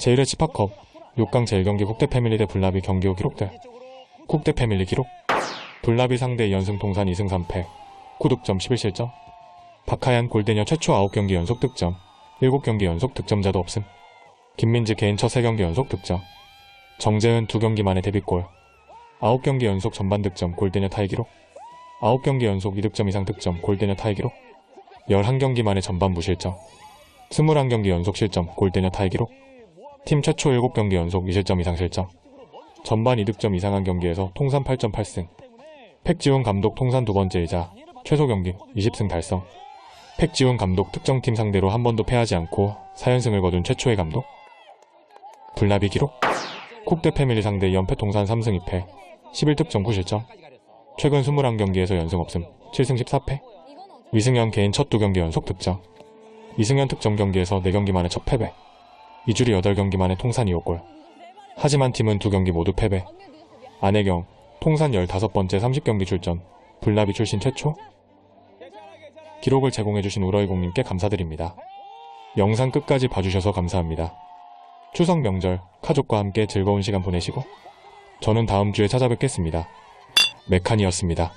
제1회 치파컵 6강 제1경기 국대 패밀리 대 블라비 경기 후 기록들 국대 패밀리 기록 블라비 상대 2연승 통산 2승 3패 9득점 11실점 박하얀 골대녀 최초 9경기 연속 득점 7경기 연속 득점자도 없음. 김민지 개인 첫 3경기 연속 득점 정재은 2경기 만에 데뷔골 9경기 연속 전반 득점 골대녀 타이 기록 9경기 연속 2득점 이상 득점 골대녀 타이 기록 11경기 만에 전반 무실점 21경기 연속 실점 골대녀 타이 기록 팀 최초 7경기 연속 2실점 이상 실점. 전반 2득점 이상한 경기에서 통산 8.8승. 팩지훈 감독 통산 두 번째이자 최소 경기 20승 달성. 팩지훈 감독 특정팀 상대로 한 번도 패하지 않고 4연승을 거둔 최초의 감독. 블라비 기록. 쿡대 패밀리 상대 연패 통산 3승 2패. 11득점 9실점. 최근 21경기에서 연승 없음 7승 14패. 위승현 개인 첫 두 경기 연속 득점. 이승현 특정 경기에서 4경기 만에 첫 패배 이주리 8경기 만에 통산 2호골 하지만 팀은 두 경기 모두 패배 안혜경 통산 15번째 30경기 출전 블라비 출신 최초 기록을 제공해주신 우러이공님께 감사드립니다. 영상 끝까지 봐주셔서 감사합니다. 추석 명절 가족과 함께 즐거운 시간 보내시고 저는 다음 주에 찾아뵙겠습니다. 메칸이었습니다.